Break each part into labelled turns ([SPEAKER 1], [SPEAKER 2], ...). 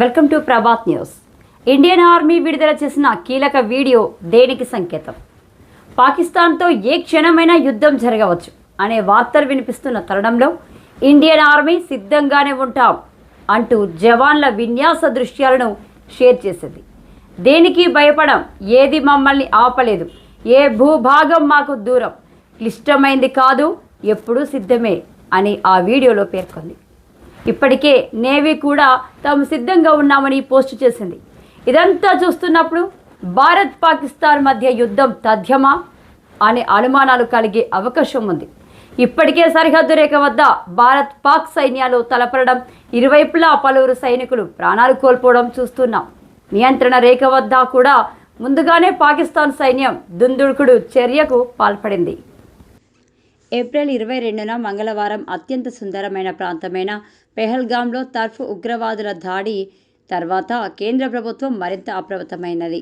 [SPEAKER 1] Welcome to Prabhat news. Indian army విడుదల చేసిన కీలక వీడియో దేనికి సంకేతం? పాకిస్తాన్తో ఏ క్షణమైనా యుద్ధం జరగవచ్చు అనే వార్తలు వినిపిస్తున్న తరుణంలో ఇండియన్ ఆర్మీ సిద్ధంగానే ఉంటాం అంటూ జవాన్ల విన్యాస దృశ్యాలను షేర్ చేసింది. దేనికి భయపడం? ఏది మమ్మల్ని ఆపలేదు. ఏ భూభాగం మాకు దూరం. క్లిష్టమైంది కాదు ఎప్పుడూ సిద్ధమే అని ఆ వీడియోలో పేర్కొంది. ఇప్పటికే నేవీ కూడా తాము సిద్ధంగా ఉన్నామని పోస్టు చేసింది. ఇదంతా చూస్తున్నప్పుడు భారత్ పాకిస్తాన్ మధ్య యుద్ధం తథ్యమా అనే అనుమానాలు కలిగే అవకాశం ఉంది. ఇప్పటికే సరిహద్దు రేఖ వద్ద భారత్ పాక్ సైన్యాలు తలపడడం ఇరువైపులా పలువురు సైనికులు ప్రాణాలు కోల్పోవడం చూస్తున్నాం. నియంత్రణ రేఖ వద్ద కూడా ముందుగానే పాకిస్తాన్ సైన్యం దుందుడుకుడు చర్యకు పాల్పడింది. ఏప్రిల్ ఇరవై రెండున మంగళవారం అత్యంత సుందరమైన ప్రాంతమైన పెహల్గాంలో తర్ఫ్ ఉగ్రవాదుల దాడి తర్వాత కేంద్ర ప్రభుత్వం మరింత అప్రమత్తమైనది.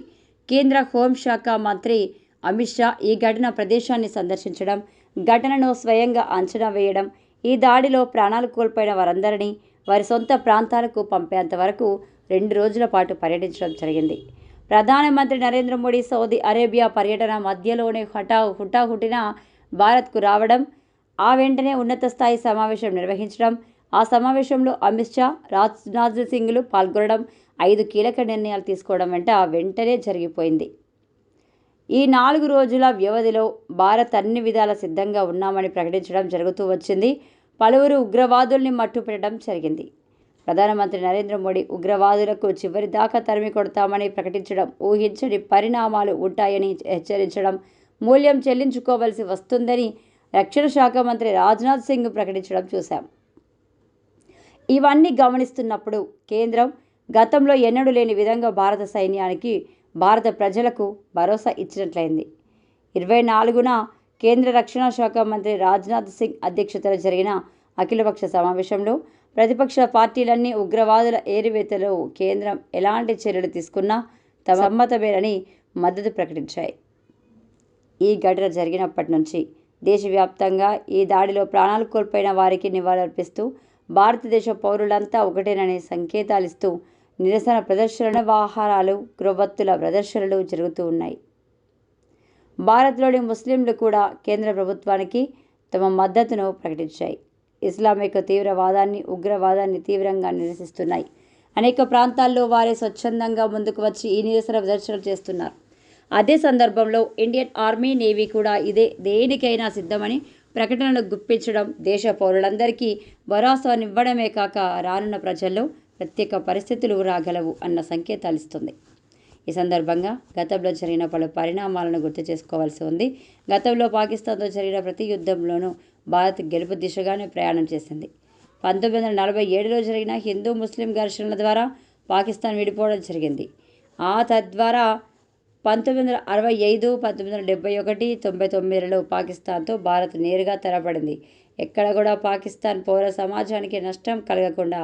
[SPEAKER 1] కేంద్ర హోంశాఖ మంత్రి అమిత్ షా ఈ ఘటన ప్రదేశాన్ని సందర్శించడం ఘటనను స్వయంగా అంచనా వేయడం ఈ దాడిలో ప్రాణాలు కోల్పోయిన వారందరినీ వారి సొంత ప్రాంతాలకు పంపేంత వరకు రెండు రోజుల పాటు పర్యటించడం జరిగింది. ప్రధానమంత్రి నరేంద్ర మోడీ సౌదీ అరేబియా పర్యటన మధ్యలోనే హఠా హుటాహుటిన భారత్కు రావడం ఆ వెంటనే ఉన్నత స్థాయి సమావేశం నిర్వహించడం ఆ సమావేశంలో అమిత్ షా రాజ్నాథ్ సింగ్లు పాల్గొనడం ఐదు కీలక నిర్ణయాలు తీసుకోవడం వెంట వెంటనే జరిగిపోయింది. ఈ నాలుగు రోజుల వ్యవధిలో భారత్ అన్ని విధాల సిద్ధంగా ఉన్నామని ప్రకటించడం జరుగుతూ వచ్చింది. పలువురు ఉగ్రవాదుల్ని మట్టుపెట్టడం జరిగింది. ప్రధానమంత్రి నరేంద్ర మోడీ ఉగ్రవాదులకు చివరి దాకా తరిమి కొడతామని ప్రకటించడం ఊహించని పరిణామాలు ఉంటాయని హెచ్చరించడం మూల్యం చెల్లించుకోవలసి వస్తుందని రక్షణ శాఖ మంత్రి రాజ్నాథ్ సింగ్ ప్రకటించడం చూశాం. ఇవన్నీ గమనిస్తున్నప్పుడు కేంద్రం గతంలో ఎన్నడూ లేని విధంగా భారత సైన్యానికి భారత ప్రజలకు భరోసా ఇచ్చినట్లయింది. ఇరవై నాలుగున కేంద్ర రక్షణ శాఖ మంత్రి రాజ్నాథ్ సింగ్ అధ్యక్షతన జరిగిన అఖిలపక్ష సమావేశంలో ప్రతిపక్ష పార్టీలన్నీ ఉగ్రవాదుల ఏరివేతలో కేంద్రం ఎలాంటి చర్యలు తీసుకున్నా తమ సమ్మతమేనని మద్దతు ప్రకటించాయి. ఈ ఘటన జరిగినప్పటి నుంచి దేశవ్యాప్తంగా ఈ దాడిలో ప్రాణాలు కోల్పోయిన వారికి నివాళులర్పిస్తూ భారతదేశ పౌరులంతా ఒకటేననే సంకేతాలిస్తూ నిరసన ప్రదర్శనల వాహనాలు క్రొవ్వొత్తుల ప్రదర్శనలు జరుగుతూ ఉన్నాయి. భారత్లోని ముస్లింలు కూడా కేంద్ర ప్రభుత్వానికి తమ మద్దతును ప్రకటించాయి. ఇస్లామిక్ తీవ్రవాదాన్ని ఉగ్రవాదాన్ని తీవ్రంగా నిరసిస్తున్నాయి. అనేక ప్రాంతాల్లో వారే స్వచ్ఛందంగా ముందుకు వచ్చి ఈ నిరసన ప్రదర్శనలు చేస్తున్నారు. అదే సందర్భంలో ఇండియన్ ఆర్మీ నేవీ కూడా ఇదే దేనికైనా సిద్ధమని ప్రకటనలు గుప్పించడం దేశ పౌరులందరికీ భరోసానివ్వడమే కాక రానున్న ప్రజల్లో ప్రత్యేక పరిస్థితులు రాగలవు అన్న సంకేతాలు ఇస్తుంది. ఈ సందర్భంగా గతంలో జరిగిన పలు పరిణామాలను గుర్తు చేసుకోవాల్సి ఉంది. గతంలో పాకిస్తాన్తో జరిగిన ప్రతి యుద్ధంలోనూ భారత్ గెలుపు దిశగానే ప్రయాణం చేసింది. పంతొమ్మిది వందల నలభై ఏడులో జరిగిన హిందూ ముస్లిం ఘర్షణల ద్వారా పాకిస్తాన్ విడిపోవడం జరిగింది. ఆ తద్వారా పంతొమ్మిది వందల అరవై ఐదు పంతొమ్మిది వందల డెబ్బై ఒకటి తొంభై తొమ్మిదిలలో పాకిస్తాన్తో భారత్ నేరుగా తెరపడింది. ఎక్కడ కూడా పాకిస్తాన్ పౌర సమాజానికి నష్టం కలగకుండా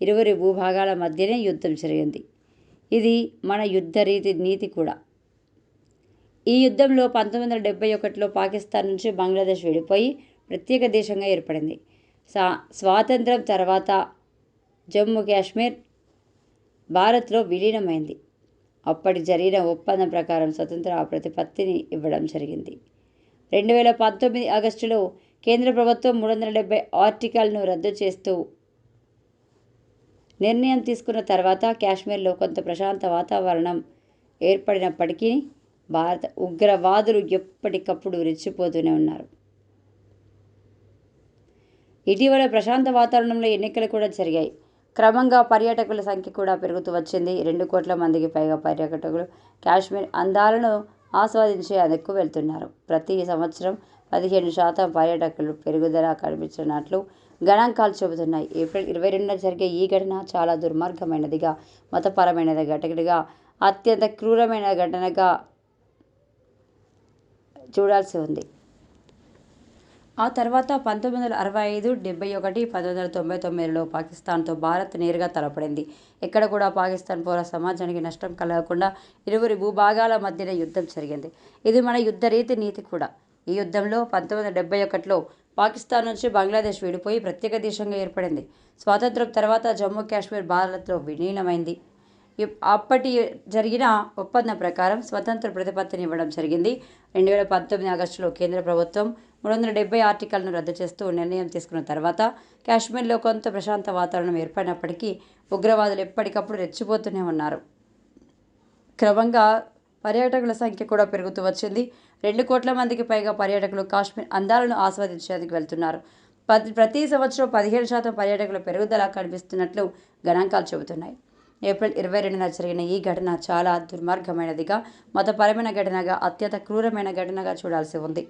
[SPEAKER 1] ఇరువురి భూభాగాల మధ్యనే యుద్ధం జరిగింది. ఇది మన యుద్ధ రీతి నీతి కూడా. ఈ యుద్ధంలో పంతొమ్మిది వందల డెబ్బై ఒకటిలో పాకిస్తాన్ నుంచి బంగ్లాదేశ్ విడిపోయి ప్రత్యేక దేశంగా ఏర్పడింది. సా స్వాతంత్రం తర్వాత జమ్మూ కాశ్మీర్ భారత్లో విలీనమైంది. అప్పటి జరిగిన ఒప్పందం ప్రకారం స్వతంత్ర ప్రతిపత్తిని ఇవ్వడం జరిగింది. రెండు వేల పంతొమ్మిది ఆగస్టులో కేంద్ర ప్రభుత్వం మూడు వందల డెబ్బై ఆర్టికల్ను రద్దు చేస్తూ నిర్ణయం తీసుకున్న తర్వాత కాశ్మీర్లో కొంత ప్రశాంత వాతావరణం ఏర్పడినప్పటికీ భారత ఉగ్రవాదులు ఎప్పటికప్పుడు రెచ్చిపోతూనే ఉన్నారు. ఇటీవల ప్రశాంత వాతావరణంలో ఎన్నికలు కూడా జరిగాయి. క్రమంగా పర్యాటకుల సంఖ్య కూడా పెరుగుతూ వచ్చింది. రెండు కోట్ల మందికి పైగా పర్యాటకులు కాశ్మీర్ అందాలను ఆస్వాదించేందుకు వెళ్తున్నారు. ప్రతి సంవత్సరం పదిహేను శాతం పర్యాటకులు పెరుగుదల కనిపించినట్లు గణాంకాలు చెబుతున్నాయి. ఏప్రిల్ ఇరవై రెండున జరిగే ఈ ఘటన చాలా దుర్మార్గమైనదిగా మతపరమైన ఘటనగా అత్యంత క్రూరమైన ఘటనగా చూడాల్సి ఉంది. ఆ తర్వాత పంతొమ్మిది వందల అరవై ఐదు డెబ్బై ఒకటి పంతొమ్మిది వందల తొంభై తొమ్మిదిలో పాకిస్తాన్తో భారత్ నేరుగా తలపడింది. ఎక్కడ కూడా పాకిస్తాన్ పౌర సమాజానికి నష్టం కలగకుండా ఇరువురి భూభాగాల మధ్యన యుద్ధం జరిగింది. ఇది మన యుద్ధ రీతి నీతి కూడా. ఈ యుద్ధంలో పంతొమ్మిది వందల డెబ్బై ఒకటిలో పాకిస్తాన్ నుంచి బంగ్లాదేశ్ విడిపోయి ప్రత్యేక దేశంగా ఏర్పడింది. స్వాతంత్రం తర్వాత జమ్మూ కాశ్మీర్ భారత్లో విలీనమైంది. అప్పటి జరిగిన ఒప్పందం ప్రకారం స్వతంత్ర ప్రతిపత్తిని ఇవ్వడం జరిగింది. రెండు వేల పంతొమ్మిది ఆగస్టులో కేంద్ర ప్రభుత్వం మూడు వందల డెబ్బై ఆర్టికల్ను రద్దు చేస్తూ నిర్ణయం తీసుకున్న తర్వాత కాశ్మీర్లో కొంత ప్రశాంత వాతావరణం ఏర్పడినప్పటికీ ఉగ్రవాదులు ఎప్పటికప్పుడు రెచ్చిపోతూనే ఉన్నారు. క్రమంగా పర్యాటకుల సంఖ్య కూడా పెరుగుతూ వచ్చింది. రెండు కోట్ల మందికి పైగా పర్యాటకులు కాశ్మీర్ అందాలను ఆస్వాదించేందుకు వెళ్తున్నారు. ప్రతి ప్రతి సంవత్సరం పదిహేడు శాతం పర్యాటకుల పెరుగుదల కనిపిస్తున్నట్లు గణాంకాలు చెబుతున్నాయి. ఏప్రిల్ ఇరవై రెండున జరిగిన ఈ ఘటన చాలా దుర్మార్గమైనదిగా మతపరమైన ఘటనగా అత్యంత క్రూరమైన ఘటనగా చూడాల్సి ఉంది.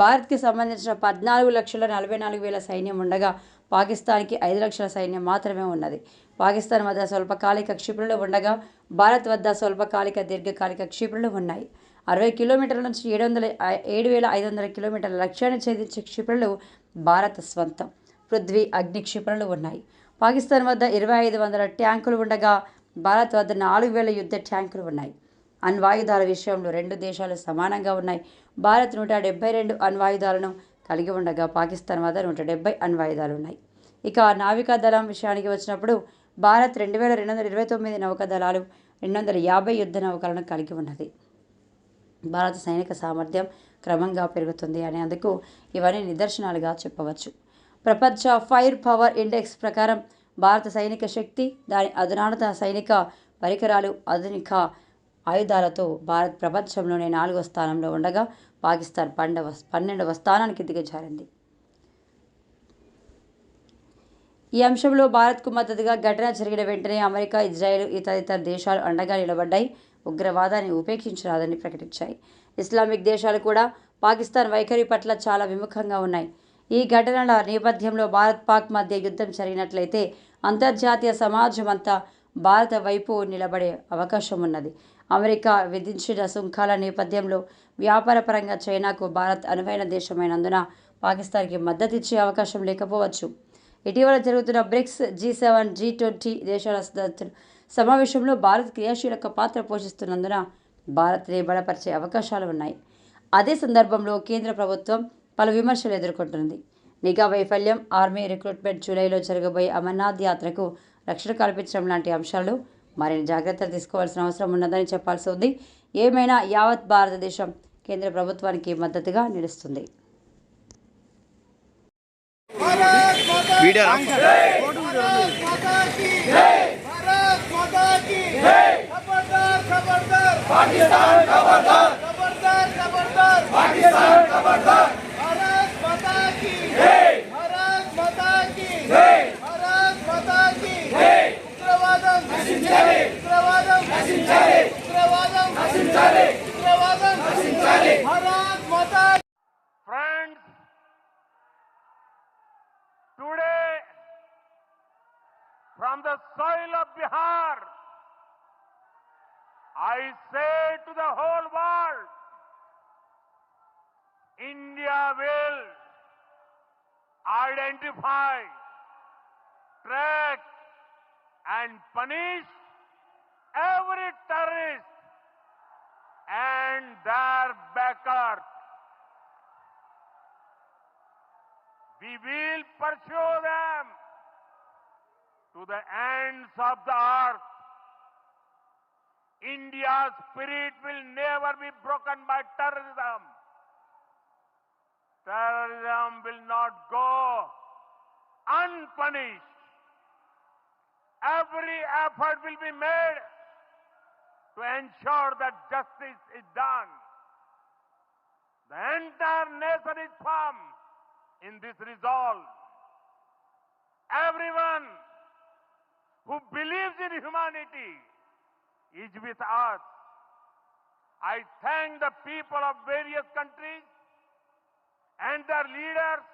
[SPEAKER 1] భారత్కి సంబంధించిన పద్నాలుగు లక్షల నలభై నాలుగు వేల సైన్యం ఉండగా పాకిస్తాన్కి ఐదు లక్షల సైన్యం మాత్రమే ఉన్నది. పాకిస్తాన్ వద్ద స్వల్పకాలిక క్షిపణులు ఉండగా భారత్ వద్ద స్వల్పకాలిక దీర్ఘకాలిక క్షిపణులు ఉన్నాయి. అరవై కిలోమీటర్ల నుంచి ఏడు వందల ఏడు వేల ఐదు వందల కిలోమీటర్ల లక్ష్యాన్ని ఛేదించే క్షిపణులు భారత స్వంతం. పృథ్వీ అగ్ని క్షిపణులు ఉన్నాయి. పాకిస్తాన్ వద్ద ఇరవై ఐదు వందల ట్యాంకులు ఉండగా భారత్ వద్ద నాలుగు వేల యుద్ధ ట్యాంకులు ఉన్నాయి. అణ్వాయుధాల విషయంలో రెండు దేశాలు సమానంగా ఉన్నాయి. భారత్ నూట డెబ్బై రెండు అణ్వాయుధాలను కలిగి ఉండగా పాకిస్తాన్ వద్ద నూట డెబ్బై అణ్వాయుధాలు ఉన్నాయి. ఇక నావికా దళం విషయానికి వచ్చినప్పుడు భారత్ రెండు వేల రెండు వందల ఇరవై తొమ్మిది నౌకా దళాలు రెండు వందల యాభై యుద్ధ నౌకలను కలిగి ఉన్నది. భారత సైనిక సామర్థ్యం క్రమంగా పెరుగుతుంది అనేందుకు ఇవన్నీ నిదర్శనాలుగా చెప్పవచ్చు. ప్రపంచ ఫైర్ పవర్ ఇండెక్స్ ప్రకారం భారత సైనిక శక్తి దాని అధునాత సైనిక పరికరాలు ఆధునిక ఆయుధాలతో భారత్ ప్రపంచంలోనే నాలుగో స్థానంలో ఉండగా పాకిస్తాన్ పండవ పన్నెండవ స్థానానికి దిగజారింది. ఈ అంశంలో భారత్కు మద్దతుగా ఘటన జరిగిన వెంటనే అమెరికా ఇజ్రాయెల్ ఇతర దేశాలు అండగా నిలబడ్డాయి. ఉగ్రవాదాన్ని ఉపేక్షించరాదని ప్రకటించాయి. ఇస్లామిక్ దేశాలు కూడా పాకిస్తాన్ వైఖరి పట్ల చాలా విముఖంగా ఉన్నాయి. ఈ ఘటనల నేపథ్యంలో భారత్ పాక్ మధ్య యుద్ధం జరిగినట్లయితే అంతర్జాతీయ సమాజం అంతా భారత వైపు నిలబడే అవకాశం ఉన్నది అమెరికా విధించిన సుంకాల నేపథ్యంలో వ్యాపారపరంగా చైనాకు భారత్ అనువైన దేశమైనందున పాకిస్తాన్కి మద్దతు ఇచ్చే అవకాశం లేకపోవచ్చు. ఇటీవల జరుగుతున్న BRICS G seven G twenty దేశాల సమావేశంలో భారత్ క్రియాశీలక పాత్ర పోషిస్తున్నందున భారత్ని బలపరిచే అవకాశాలు ఉన్నాయి. అదే సందర్భంలో కేంద్ర ప్రభుత్వం పలు విమర్శలు ఎదుర్కొంటుంది. నిఘా వైఫల్యం ఆర్మీ రిక్రూట్మెంట్ జూలైలో జరగబోయే అమర్నాథ్ యాత్రకు రక్షణ కల్పించడం లాంటి అంశాలు మరిన్ని జాగ్రత్తలు తీసుకోవాల్సిన అవసరం ఉన్నదని చెప్పాల్సి ఉంది. ఏమైనా యావత్ భారతదేశం కేంద్ర ప్రభుత్వానికి మద్దతుగా నిలుస్తుంది.
[SPEAKER 2] Pakistan from the soil of Bihar, I say to the whole world, India will identify, track, and punish every terrorist and their backer. We will pursue them to the ends of the earth. India's spirit will never be broken by terrorism. Terrorism will not go unpunished. Every effort will be made to ensure that justice is done. The entire nation is firm in this resolve. Everyone who believes in humanity is with us. I thank the people of various countries and their leaders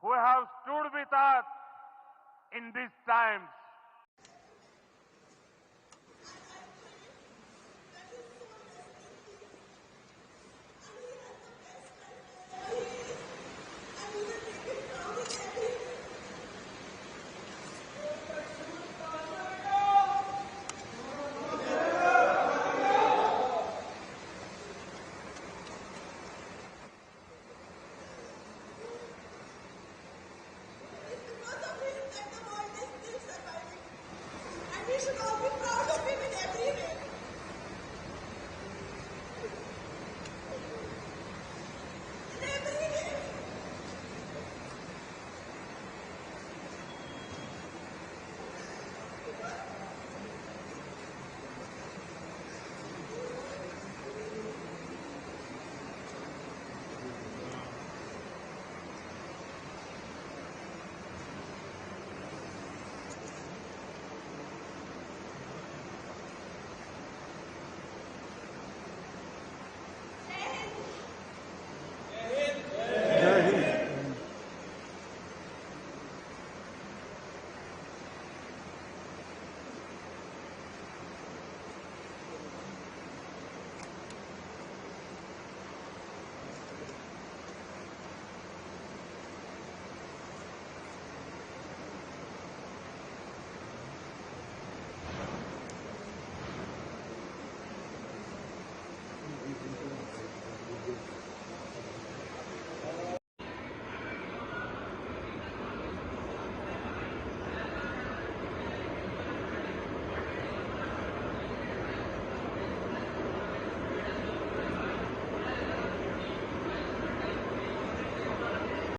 [SPEAKER 2] who have stood with us in these times. Cristo, não me prova.